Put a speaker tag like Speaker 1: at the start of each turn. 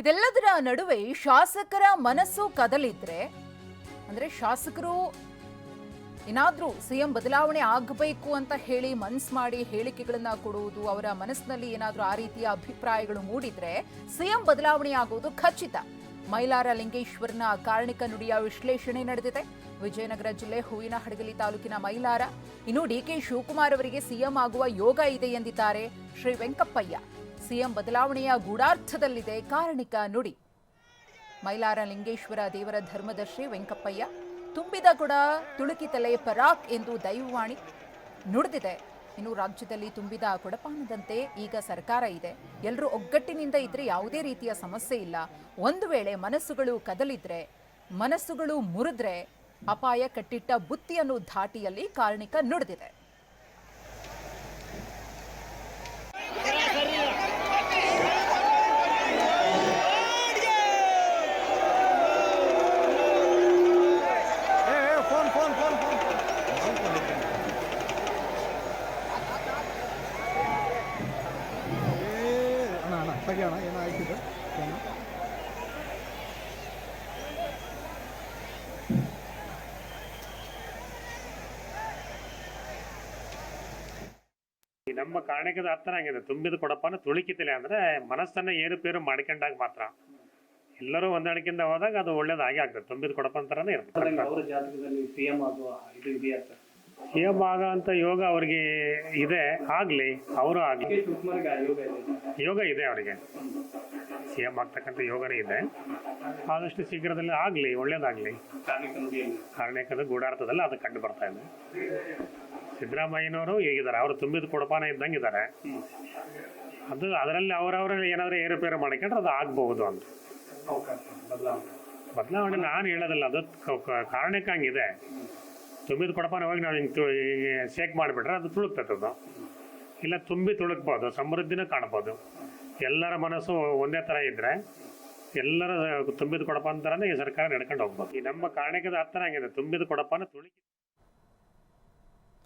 Speaker 1: ಇದೆಲ್ಲದರ ನಡುವೆ ಶಾಸಕರ ಮನಸ್ಸು ಕದಲಿದ್ರೆ, ಅಂದ್ರೆ ಶಾಸಕರು ಏನಾದ್ರೂ ಸಿಎಂ ಬದಲಾವಣೆ ಆಗಬೇಕು ಅಂತ ಹೇಳಿ ಮನ್ಸ್ ಮಾಡಿ ಹೇಳಿಕೆಗಳನ್ನ ಕೊಡುವುದು, ಅವರ ಮನಸ್ಸಿನಲ್ಲಿ ಏನಾದ್ರೂ ಆ ರೀತಿಯ ಅಭಿಪ್ರಾಯಗಳು ಮೂಡಿದ್ರೆ ಸಿಎಂ ಬದಲಾವಣೆ ಆಗುವುದು ಖಚಿತ. ಮೈಲಾರ ಲಿಂಗೇಶ್ವರನ ಕಾರಣಿಕ ನುಡಿಯ ವಿಶ್ಲೇಷಣೆ ನಡೆದಿದೆ. ವಿಜಯನಗರ ಜಿಲ್ಲೆ ಹೂವಿನ ಹಡಗಲಿ ತಾಲೂಕಿನ ಮೈಲಾರ. ಇನ್ನು ಡಿ ಕೆ ಶಿವಕುಮಾರ್ ಅವರಿಗೆ ಸಿಎಂ ಆಗುವ ಯೋಗ ಇದೆ ಎಂದಿದ್ದಾರೆ ಶ್ರೀ ವೆಂಕಪ್ಪಯ್ಯ. ಸಿಎಂ ಬದಲಾವಣೆಯ ಗೂಢಾರ್ಥದಲ್ಲಿದೆ ಕಾರಣಿಕ ನುಡಿ. ಮೈಲಾರ ಲಿಂಗೇಶ್ವರ ದೇವರ ಧರ್ಮದರ್ಶಿ ವೆಂಕಪ್ಪಯ್ಯ, ತುಂಬಿದ ಕೂಡ ತುಳುಕಿ ತಲೆ ಪರಾಕ್ ಎಂದು ದೈವವಾಣಿ ನುಡಿದಿದೆ. ಇನ್ನು ರಾಜ್ಯದಲ್ಲಿ ತುಂಬಿದ ಕೊಡಪಾನದಂತೆ ಈಗ ಸರ್ಕಾರ ಇದೆ. ಎಲ್ಲರೂ ಒಗ್ಗಟ್ಟಿನಿಂದ ಇದ್ರೆ ಯಾವುದೇ ರೀತಿಯ ಸಮಸ್ಯೆ ಇಲ್ಲ. ಒಂದು ವೇಳೆ ಮನಸ್ಸುಗಳು ಕದಲಿದ್ರೆ, ಮನಸ್ಸುಗಳು ಮುರಿದ್ರೆ, ಅಪಾಯ ಕಟ್ಟಿಟ್ಟ ಬುತ್ತಿಯನ್ನು ಧಾಟಿಯಲ್ಲಿ ಕಾರಣಿಕ ನುಡಿದಿದೆ.
Speaker 2: ಅಣ್ಣ ಅಣ್ಣ ಏನೋ ಆಯ್ತಿದೆ
Speaker 3: ಈ ನಮ್ಮ ಕಾರಣಕ್ಕದ ಅರ್ಥ ಆಗಿದೆ. ತುಂಬಿದ ಕೊಡಪ್ಪನ ತುಳಿಕಿತಿಲ್ಲ ಅಂದ್ರೆ ಮನಸ್ಸನ್ನ ಏರುಪೇರು ಮಾಡ್ಕೊಂಡಾಗ ಮಾತ್ರ. ಎಲ್ಲರೂ ಹೊಂದಾಣಿಕೆಯಿಂದ ಹೋದಾಗ ಅದು ಒಳ್ಳೇದಾಗಿ ಆಗ್ತದೆ. ತುಂಬಿದ ಕೊಡಪ್ಪ ಅಂತಾರನೇ ಇರ್ತದೆ ಆಗ ಅಂತ ಯೋಗ ಅವ್ರಿಗೆ ಇದೆ ಆಗ್ಲಿ ಅವರು ಆಗ್ಲಿ.
Speaker 4: ಯೋಗ ಇದೆ
Speaker 3: ಅವರಿಗೆ. ಸಿ ಸಿಎಂ ಆಗ್ತಕ್ಕಂಥ ಯೋಗನೇ ಇದೆ. ಆದಷ್ಟು ಶೀಘ್ರದಲ್ಲಿ ಆಗಲಿ ಒಳ್ಳೇದಾಗ್ಲಿ. ಕಾರಣಕ್ಕದು ಗೂಢಾರ್ಥದಲ್ಲಿ ಅದು ಕಂಡು ಬರ್ತಾ ಇದೆ. ಸಿದ್ದರಾಮಯ್ಯನವರು ಹೇಗಿದ್ದಾರೆ. ಅವರು ತುಂಬಿದ ಕೊಡಪಾನ ಇದ್ದಂಗೆ ಇದ್ದಾರೆ ಅದು ಅದರಲ್ಲಿ ಅವರವರಲ್ಲಿ ಏನಾದರೂ ಏರುಪೇರು ಮಾಡ್ಕೊಂಡ್ರೆ ಅದು ಆಗಬಹುದು ಅಂತ. ಬದಲಾವಣೆ ನಾನು ಹೇಳೋದಿಲ್ಲ ಅದು ಕ- ಕ- ಕಾರಣಕ್ಕೆ ಹಂಗಿದೆ. ತುಂಬಿದ ಕೊಡಪಾನ ಹೋಗಿ ನಾವು ಹಿಂಗೆ ಶೇಕ್ ಮಾಡಿಬಿಟ್ರೆ ಅದು ತುಳುಕ್ತದೆ ಅದು ಇಲ್ಲ ತುಂಬಿ ತುಳುಕ್ಬೋದು ಸಮೃದ್ಧಿನೂ ಕಾಣ್ಬೋದು ಎಲ್ಲರ ಮನಸ್ಸು ಒಂದೇ ಥರ ಇದ್ದರೆ ಎಲ್ಲರ ತುಂಬಿದ ಕೊಡಪ ಅಂತಾರನೇ ಈ ಸರ್ಕಾರ ನಡ್ಕೊಂಡು ಹೋಗ್ಬೋದು ಈ ನಮ್ಮ ಕಾರಣಕ್ಕದ ಅರ್ಥ ಆಗಿದೆ ತುಂಬಿದ ಕೊಡಪಾನ ತುಳುಕಿ